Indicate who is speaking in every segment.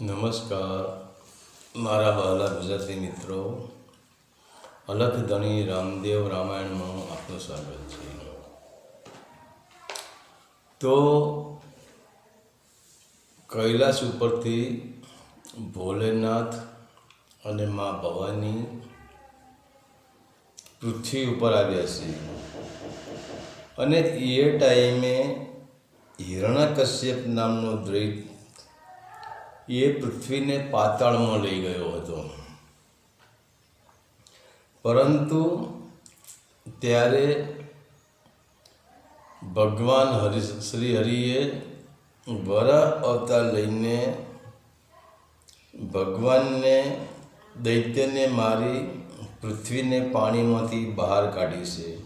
Speaker 1: નમસ્કાર. મારા વહાલા ગુજરાતી મિત્રો, અલખ ધણી રામદેવ રામાયણમાં આપનું સ્વાગત છે. તો કૈલાસ ઉપરથી ભોલેનાથ અને મા ભવાની પૃથ્વી ઉપર આવ્યા છે. અને એ ટાઈમે હિરણ્યકશ્યપ નામનો દ્વૈત એ પૃથ્વીને પાતાળમાં લઈ ગયો હતો. પરંતુ ત્યારે ભગવાન હરિ, શ્રી હરિએ વરા અવતાર લઈને ભગવાનને દૈત્યને મારી પૃથ્વીને પાણીમાંથી બહાર કાઢી છે.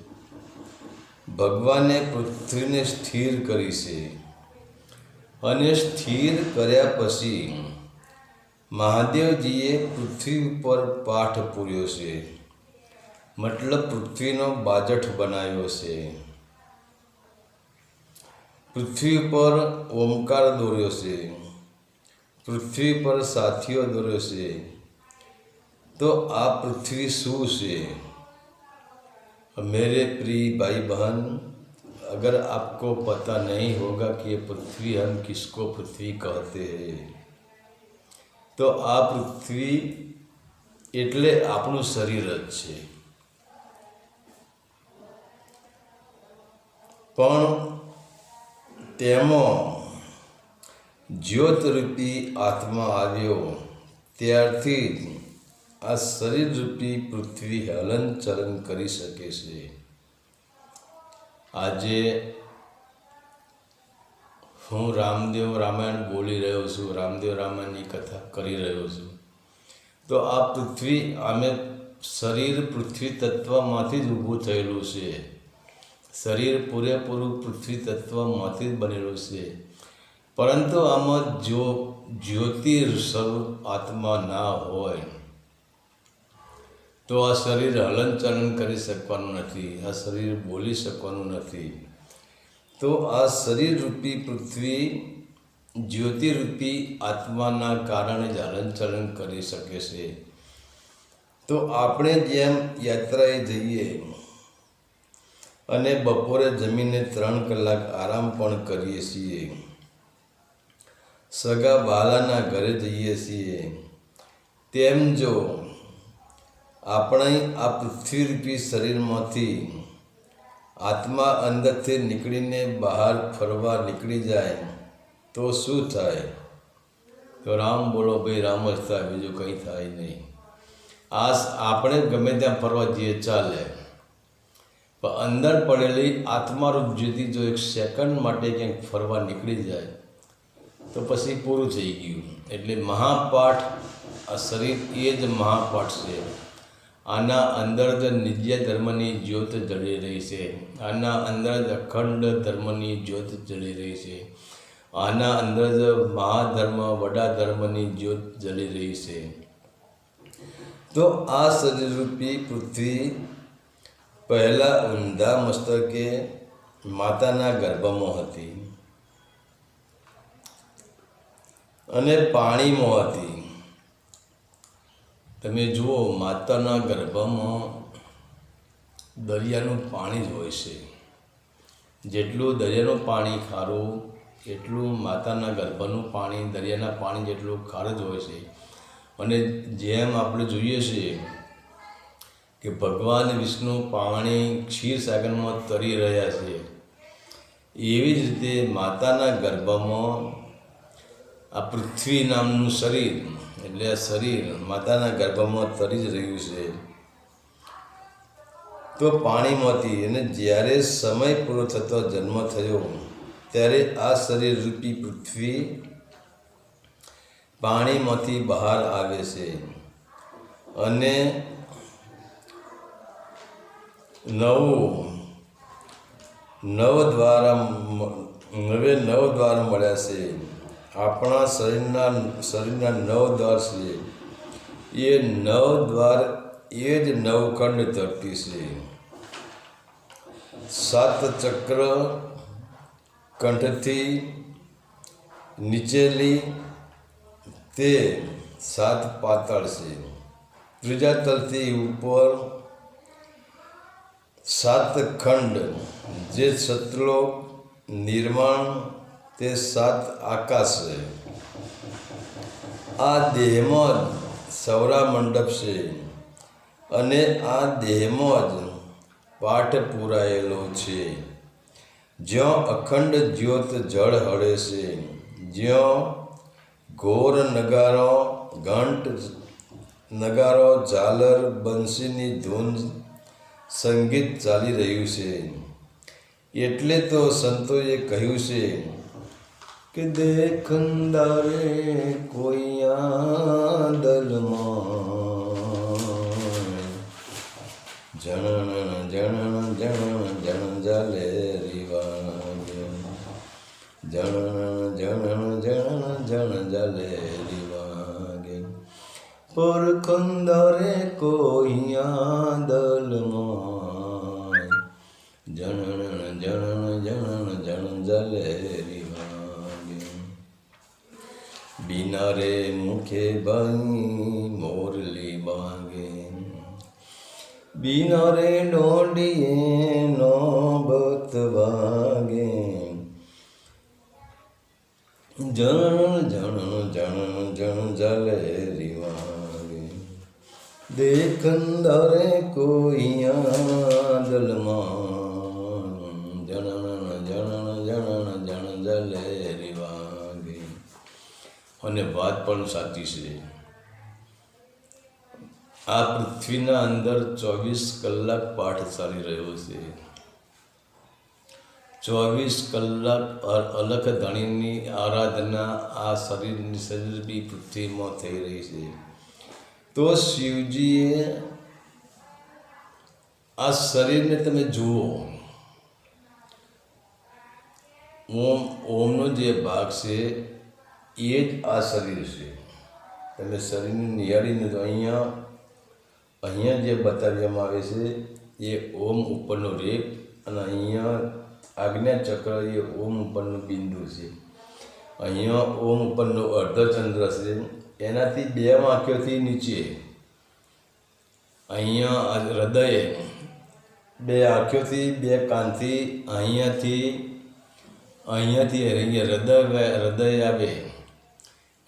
Speaker 1: ભગવાને પૃથ્વીને સ્થિર કરી છે. અને સ્થિર કર્યા પછી મહાદેવજીએ પૃથ્વી ઉપર પાઠ પૂર્યો છે. મતલબ પૃથ્વીનો બાજઠ બનાવ્યો છે. પૃથ્વી ઉપર ઓમકાર દોર્યો છે. પૃથ્વી પર સાથીઓ દોર્યો છે. તો આ પૃથ્વી શું છે? મેરે પ્રિય ભાઈ બહેન अगर आपको पता नहीं होगा कि ये पृथ्वी हम किसको पृथ्वी कहते हैं તો આ પૃથ્વી એટલે આપણું શરીર જ છે પણ તેમાં જ્યોતરૂપી આત્મા આવ્યો ત્યારથી જ આ શરીરરૂપી પૃથ્વી હલન ચલન કરી શકે છે આજે હું રામદેવ રામાયણ બોલી રહ્યો છું, રામદેવ રામાયણની કથા કરી રહ્યો છું. તો આ પૃથ્વી અમે શરીર પૃથ્વી તત્વમાંથી જ ઊભું થયેલું છે. શરીર પૂરેપૂરું પૃથ્વી તત્વમાંથી જ બનેલું છે. પરંતુ આમાં જો જ્યોતિર સ્વરૂપ આત્મા ના હોય. તો આ શરીર હલનચલન કરી શકવાનું નથી, આ શરીર બોલી શકવાનું નથી. તો આ શરીરરૂપી પૃથ્વી જ્યોતિરૂપી આત્માના કારણે જ હલનચલન કરી શકે છે. તો આપણે જેમ યાત્રાએ જઈએ અને બપોરે જમીને ત્રણ કલાક આરામ પણ કરીએ છીએ, સગા બાલાના ઘરે જઈએ છીએ, તેમ જો આપણે આ પૃથ્વીરૂપી શરીરમાંથી આત્મા અંદરથી નીકળીને બહાર ફરવા નીકળી જાય તો શું થાય? તો રામ બોલો, ભાઈ, રામ જ થાય બીજું કંઈ થાય નહીં. આ આપણે ગમે ત્યાં ફરવા જઈએ, ચાલે. પણ અંદર પડેલી આત્મારૂપ જ્યોતિ જો એક સેકન્ડ માટે ક્યાંક ફરવા નીકળી જાય, તો પછી પૂરું થઈ ગયું. એટલે મહાપાઠ, આ શરીર એ જ મહાપાઠ છે. આના અંદર જ નિત્ય ધર્મની જ્યોત જળી રહી છે. આના અંદર જ અખંડ ધર્મની જ્યોત જળી રહી છે. આના અંદર જ મહાધર્મ વડા ધર્મની જ્યોત જળી રહી છે. તો આ શરીરરૂપી પૃથ્વી પહેલાં ઊંધા મસ્તકે માતાના ગર્ભમાં હતી. અને પાણીમાં હતી. તમે જુઓ, માતાના ગર્ભમાં દરિયાનું પાણી જ હોય છે. જેટલું દરિયાનું પાણી ખારું, એટલું માતાના ગર્ભનું પાણી, દરિયાના પાણી જેટલું ખારું જ હોય છે. અને જેમ આપણે જોઈએ છીએ કે ભગવાન વિષ્ણુ પાણી ક્ષીરસાગરમાં તરી રહ્યા છે, એવી જ રીતે માતાના ગર્ભમાં આ પૃથ્વી નામનું શરીર એટલે આ શરીર, માતાના ગર્ભમાં તરી જ રહ્યું છે. તો પાણીમાંથી અને જ્યારે સમય પૂરો થતો જન્મ થયો, ત્યારે આ શરીર રૂપી પૃથ્વી પાણીમાંથી બહાર આવે છે અને નવું નવ દ્વારા નવે નવ દ્વાર મળ્યા છે. આપણા શરીરના શરીરના નવ દ્વાર છે. એ નવ દ્વાર એ જ નવખંડ ધરતી છે. સાત ચક્ર કંઠથી નીચેલી તે સાત પાતળ છે. ત્રીજા તલથી ઉપર સાત ખંડ જે સતલોક નિર્માણ તે સાત આકાશ છે. આ દેહમાં જ સૌરા મંડપ છે અને આ દેહમાં જ પાઠ પૂરાયેલો છે. જ્યાં અખંડ જ્યોત જળ હળે છે, જ્યાં ઘોર નગારો, ઘંટ, નગારો, ઝાલર, બંસીની ધૂન, સંગીત ચાલી રહ્યું છે. એટલે તો સંતોએ કહ્યું છે કે દેખંદારે કોઈ આદલમાં. જણ જણ જણ જણ જલે રીવાગે જણ જણ જણન, જણ જલે રીવાગે પર કંદરે કોઈ આદલમાં. બિના રે મુખે ભાઈ મોરલી બાગે બિના રે નો ભક્ત વાગે જણ જણ જણ જણ જલે રીવાગે દેખંદરે કોઈ અને વાત પણ સાચી છે. આ પૃથ્વીના અંદર ચોવીસ કલાક પાઠ ચાલી રહ્યો છે. ચોવીસ કલાક અલખ ધણીની આરાધના આ શરીરની શરીરની પૃથ્વીમાં થઈ રહી છે. તો શિવજીએ આ શરીરને તમે જુઓ. ઓમ, ઓમનો જે ભાગ છે એ જ આ શરીર છે. તમે શરીરને નિહાળીને તો અહીંયા અહીંયા જે બતાવવામાં આવે છે, એ ઓમ ઉપરનો રેપ અને અહીંયા આજ્ઞા ચક્ર એ ઓમ ઉપરનું બિંદુ છે. અહીંયા ઓમ ઉપરનો અર્ધચંદ્ર છે. એનાથી બે વાંક્યોથી નીચે. અહીંયા હૃદય, બે આંખોથી, બે કાનથી, અહીંયાથી અહીંયાથી અહીંયા હૃદય હૃદય આવે.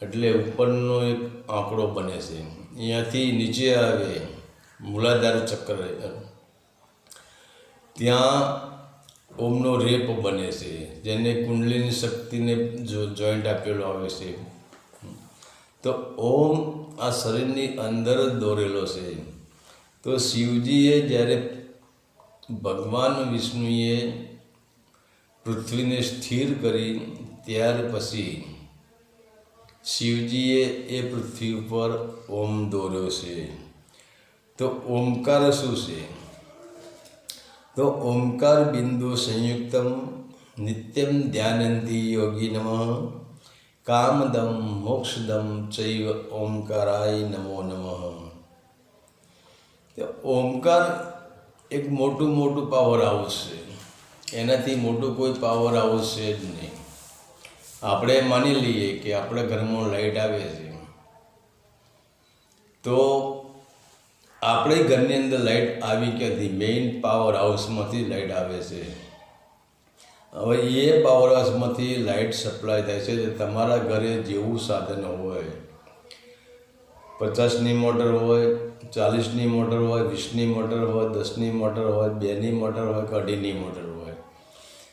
Speaker 1: એટલે ઉપરનો એક આંકડો બને છે. અહીંયાથી નીચે આવે મૂલાધાર ચક્ર. ત્યાં ઓમનો રેપ બને છે, જેને કુંડલીની શક્તિને જો જોઈન્ટ આપેલો આવે છે. તો ઓમ આ શરીરની અંદર જ દોરેલો છે. તો શિવજીએ જ્યારે ભગવાન વિષ્ણુએ પૃથ્વીને સ્થિર કરી, ત્યાર પછી શિવજીએ એ પૃથ્વી ઉપર ઓમ દોર્યો છે. તો ઓમકાર શું છે? તો ઓમકાર બિંદુ સંયુક્તમ નિત્યમ ધ્યાનંદી યોગી નમઃ. કામદમ મોક્ષદમ ચૈવ ઓમકારાય નમો નમઃ. તો ઓમકાર એક મોટું મોટું પાવર છે. એનાથી મોટું કોઈ પાવર છે જ નહીં. આપણે માની લઈએ કે આપણા ઘરમાં લાઈટ આવે છે. તો આપણે ઘરની અંદર લાઇટ આવી ક્યાંથી? મેઇન પાવર હાઉસમાંથી લાઇટ આવે છે. હવે એ પાવર હાઉસમાંથી લાઇટ સપ્લાય થાય છે જે તમારા ઘરે જેવું સાધન હોય, પચાસની મોટર હોય, ચાલીસની મોટર હોય, વીસની મોટર હોય, દસની મોટર હોય, બેની મોટર હોય કે અઢીની મોટર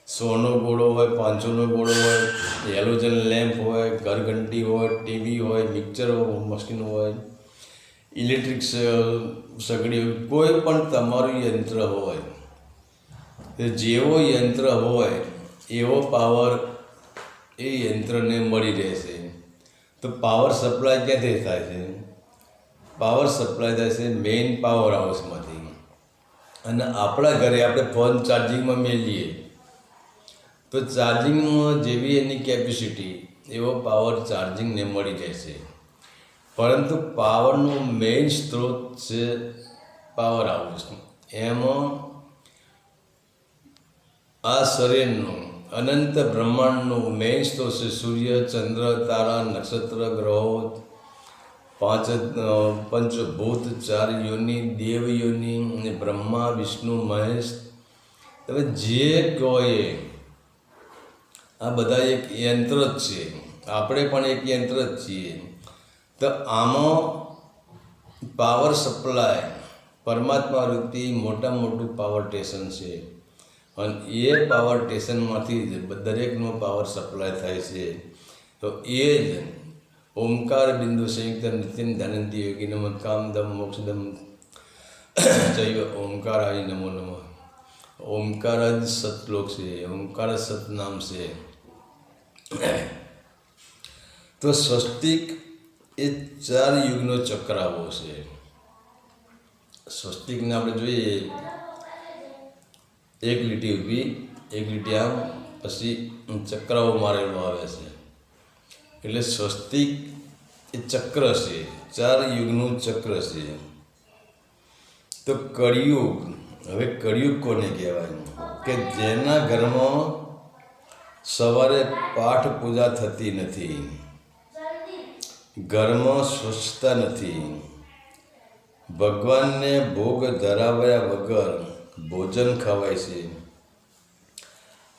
Speaker 1: સોનો ગોળો હોય પાંચસોનો ગોળો હોય, હેલોજન લેમ્પ હોય, ઘરઘંટી હોય, ટીવી હોય મિક્સર મશીન હોય ઇલેક્ટ્રિક સગડી હોય, કોઈ પણ તમારું યંત્ર હોય જેવો યંત્ર હોય, એવો પાવર એ યંત્રને મળી રહેશે. તો પાવર સપ્લાય ક્યાંથી થાય છે? પાવર સપ્લાય થાય છે મેઇન પાવર હાઉસમાંથી અને આપણા ઘરે આપણે ફોન ચાર્જિંગમાં મેલીએ. તો ચાર્જિંગમાં જેવી એની કેપેસિટી એવો પાવર ચાર્જિંગને મળી જાય છે. પરંતુ પાવરનો મેઇન સ્ત્રોત છે પાવર હાઉસ એમાં આ શરીરનું અનંત બ્રહ્માંડનું મેઇન તો છે સૂર્ય, ચંદ્ર, તારા, નક્ષત્ર, ગ્રહો, પાંચ પંચભૂત, ચાર યોની, દેવ યોની, અને બ્રહ્મા, વિષ્ણુ, મહેશ. તમે જે કહો એ આ બધા એક યંત્ર જ છે. આપણે પણ એક યંત્ર જ છીએ. તો આમાં પાવર સપ્લાય પરમાત્મા રૂપી મોટા મોટું પાવર સ્ટેશન છે. અને એ પાવર સ્ટેશનમાંથી જ દરેકનો પાવર સપ્લાય થાય છે. તો એ જ ઓમકાર બિંદુ સંયુક્ત નિત્યમ ધનંતી યોગી નમ, કામદમ મોક્ષદમ જૈવ ઓમકારાય નમો નમઃ. ઓમકાર જ સતલોક છે ઓમકાર જ સતનામ છે તો સ્વસ્તિક એ ચાર યુગનો ચક્રાવો છે સ્વસ્તિકને આપણે જોઈએ એક લીટી ઊભી એક લીટી આમ પછી ચક્રાઓ મારેલો આવે છે એટલે સ્વસ્તિક એ ચક્ર છે ચાર યુગનું ચક્ર છે તો કળિયુગ હવે કળિયુગ કોને કહેવાય? કે જેના ઘરમાં સવારે પાઠ પૂજા થતી નથી, ઘરમાં સ્વચ્છતા નથી, ભગવાનને ભોગ ધરાવ્યા વગર ભોજન ખવાય છે.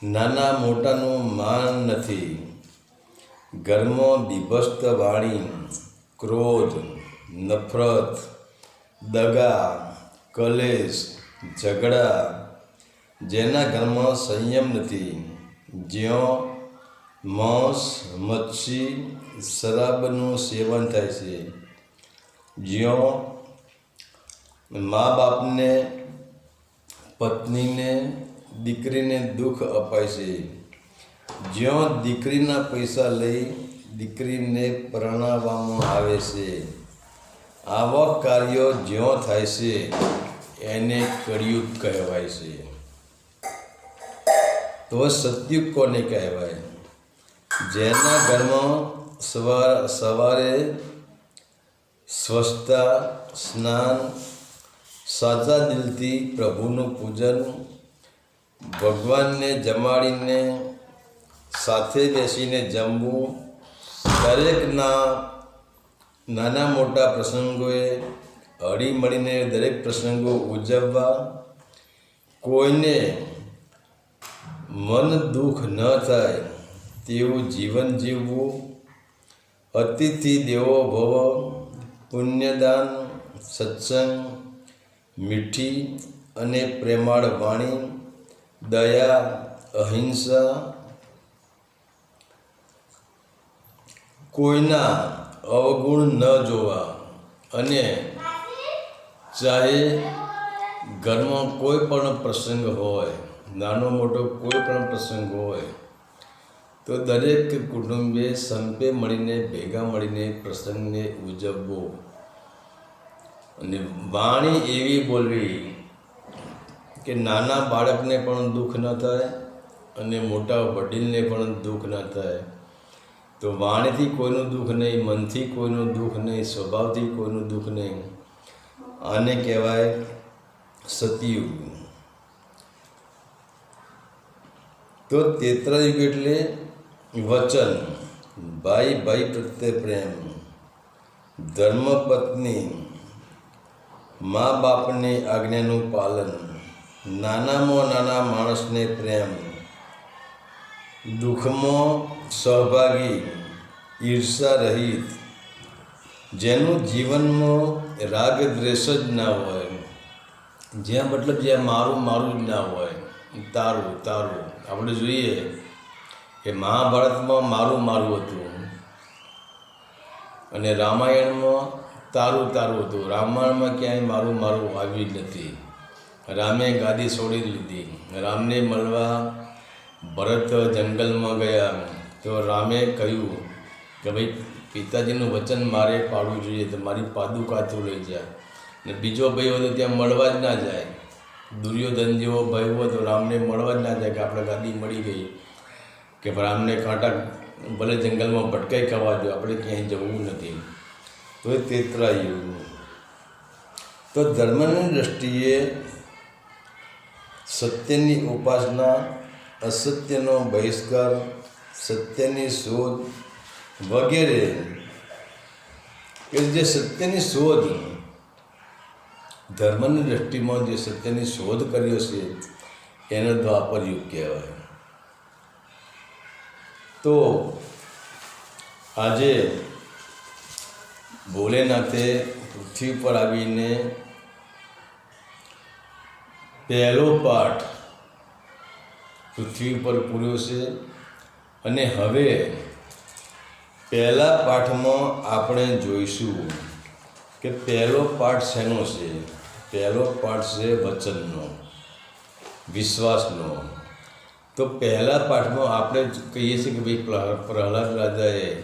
Speaker 1: નાના મોટાનું માન નથી. ઘરમાં બીભસ્ત વાણી, ક્રોધ, નફરત, દગા, કલેશ ઝઘડા જેના ઘરમાં સંયમ નથી. જ્યાં માંસ, મચ્છી, શરાબનું સેવન થાય છે. જ્યાં મા બાપને પત્નીને, દીકરીને દુઃખ અપાય છે. જ્યાં દીકરીના પૈસા લઈ દીકરીને પરણાવવામાં આવે છે. આવા કાર્યો જ્યાં થાય છે એને કળિયુગ કહેવાય છે. તો સતયુગ કોને કહેવાય? જેના ઘરમાં સવાર, સવારે સ્વચ્છતા સ્નાન, સાચા દિલથી પ્રભુનું પૂજન, ભગવાનને જમાડીને સાથે બેસીને જમવું, દરેકના નાના મોટા પ્રસંગોએ હળી મળીને દરેક પ્રસંગો ઉજવવા, કોઈને મન દુઃખ ન થાય તેવું જીવન જીવવું, અતિથિ દેવો ભવ, પુણ્યદાન, સત્સંગ, મીઠી અને પ્રેમાળ વાણી, દયા, અહિંસા, કોઈના અવગુણ ન જોવા અને ચાહે ઘરમાં કોઈ પણ પ્રસંગ હોય, નાનો મોટો કોઈ પણ પ્રસંગ હોય, તો દરેક કુટુંબે સંપે મળીને, ભેગા મળીને પ્રસંગને ઉજવવો. અને વાણી એવી બોલવી કે નાના બાળકને પણ દુઃખ ન થાય અને મોટા વડીલને પણ દુઃખ ન થાય. તો વાણીથી કોઈનું દુઃખ નહીં, મનથી કોઈનું દુઃખ નહીં, સ્વભાવથી કોઈનું દુઃખ નહીં. આને કહેવાય સતયુગ. તો તેત્રયુગ એટલે વચન. ભાઈ ભાઈ પ્રત્યે પ્રેમ. ધર્મપત્ની. મા બાપની આજ્ઞાનું પાલન. નાનામાં નાના માણસને પ્રેમ. દુઃખમાં સહભાગી. ઈર્ષા રહિત. જેનું જીવનમાં રાગ દ્વેષ જ ના હોય. જ્યાં મતલબ જ્યાં મારું મારું જ ના હોય. તારું તારું. આપણે જોઈએ કે મહાભારતમાં મારું મારું હતું. અને રામાયણમાં તારું તારું હતું. રામાયણમાં ક્યાંય મારું મારું આવ્યું જ નથી. રામે ગાદી છોડી લીધી રામને મળવા ભરત જંગલમાં ગયા. તો રામે કહ્યું કે ભાઈ પિતાજીનું વચન મારે પાડવું જોઈએ તો મારી પાદુકા તું લઈ જાય. ને બીજો ભાઈ હોય તો ત્યાં મળવા જ ના જાય. દુર્યોધન જેવો ભાઈ હોય તો રામને મળવા જ ના જાય કે આપણે ગાદી મળી ગઈ. કે રામને કાંટા ભલે જંગલમાં ભટકાઈ ખાવા દો, આપણે ક્યાંય જવું નથી. તો એ તેત્રાયુગ તો ધર્મની દ્રષ્ટિએ સત્યની ઉપાસના, અસત્યનો બહિષ્કાર, સત્યની શોધ વગેરે. કે જે સત્યની શોધ, ધર્મની દ્રષ્ટિમાં જે સત્યની શોધ કર્યો છે, એને દ્વાપર યુગ કહેવાય. તો આજે ભોલેનાથે પૃથ્વી પર આવીને પહેલો પાઠ પૃથ્વી પર પૂર્યો છે. અને હવે પહેલા પાઠમાં આપણે જોઈશું કે પહેલો પાઠ શેનો છે? પહેલો પાઠ છે વચનનો, વિશ્વાસનો. તો પહેલા પાઠમાં આપણે કહીએ છીએ કે ભાઈ પ્રહલાદ રાજાએ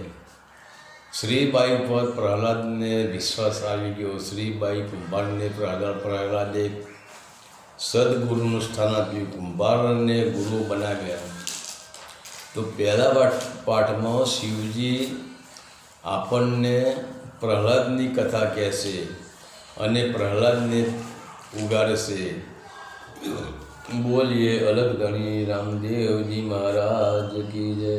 Speaker 1: શ્રીબાઈ પર પ્રહલાદને વિશ્વાસ આવી ગયો. શ્રીબાઈ કુંભારને પ્રહલાદ પ્રહલાદે સદગુરુનું સ્થાન આપ્યું. કુંભારને ગુરુ બનાવ્યા. તો પહેલા પાઠ પાઠમાં શિવજી આપણને પ્રહલાદની કથા કહેશે અને પ્રહલાદને ઉગાડશે. બોલીએ અલગ ગણી રામદેવજી મહારાજ કી જય.